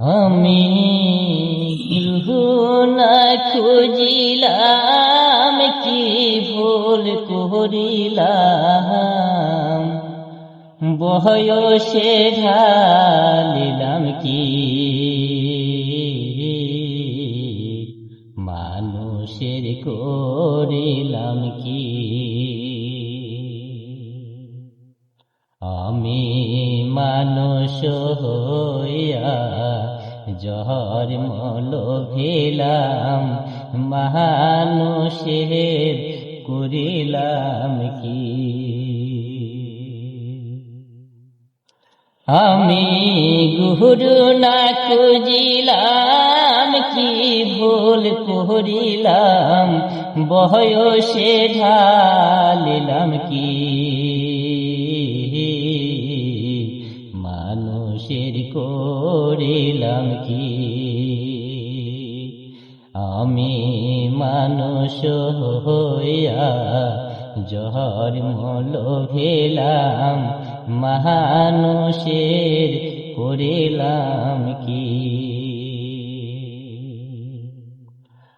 আমি না খুঁজিলাম কি ভুল করিলাম? বয়সে ঢালিলাম কি? মানুষের করিলাম কি? আমি মানুষ হইয়া জহর মল ভেলাম, মানুষের করিলাম কি? আমি গুরু না খুঁজিলাম কি ভুল করিলাম, বয়সে ঢালিলাম কি? করিলাম কি? আমি মানুষ হইয়া জহর মল ভেলাম মানুষের করিলাম কি?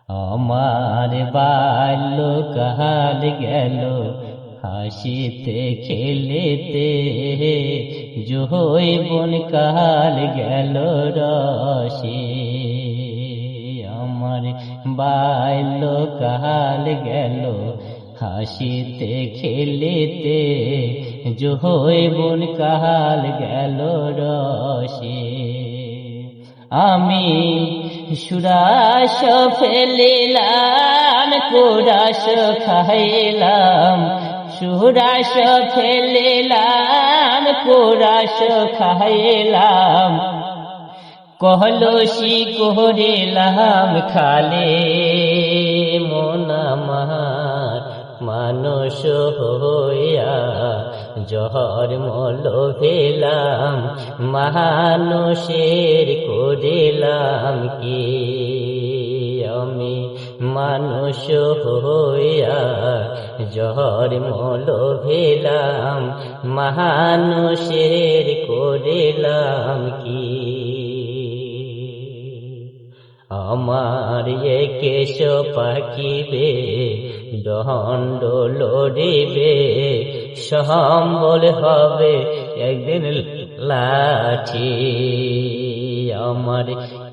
আমার বাল্য কাল গেল, হাসিতে খেলেতে জৈবন কাল গেল রসে। আমার বাল্য কাল গেল, হাসিতে খেলেতে জৈবন কাল গেল রসে। আমি সুরাস ফেলিলাম, কুরাস খাইলাম সুরাস ফেলিলাম কুরাস খাইলাম। কহলসি করিলাম খালে মন আমার মানুষ হইয়া জহর মল ভেলাম, মানুষের করিলাম কি? আমি মানুষ হইয়া জহর মল ভেলাম মানুষের করিলাম কি? আমার কেশ পাকিবে দণ্ড লড়িবে, সম্বল হবে একদিন লাঠি। আমার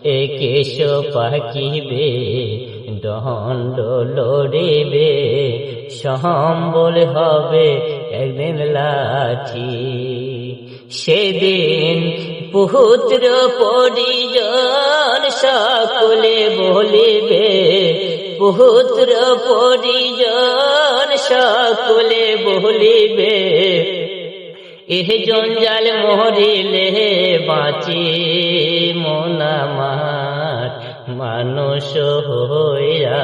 এ কেশ পাকিবে দণ্ড লড়িবে সম্বল হবে একদিন লাঠি। সেদিন পুত্র পরিজন সকলে বলিবে, পুত্র পরিজন সকলে বলিবে, এহ জঞ্জাল মরিলে বাঁচি মনামার মানুষ হইয়া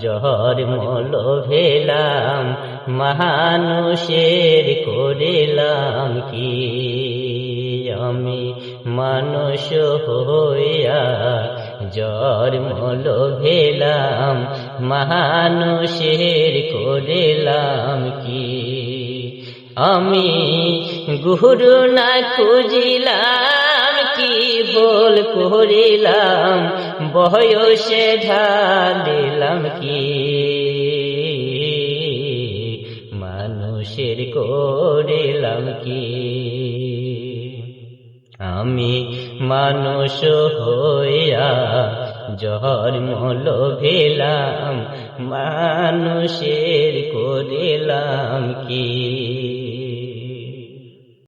জহর মল ভেলাম, মানুষের করিলাম কি? আমি মানুষ হইয়া জর মল ভেলাম, মানুষের করিলাম কি? আমি গুরু না খুঁজিলাম কি বল করিলাম? বয়সে ঢালিলাম কি? মানুষের করিলাম কি? আমি মানুষ হইয়া জহর মল ভেলাম মানুষের করিলাম কি?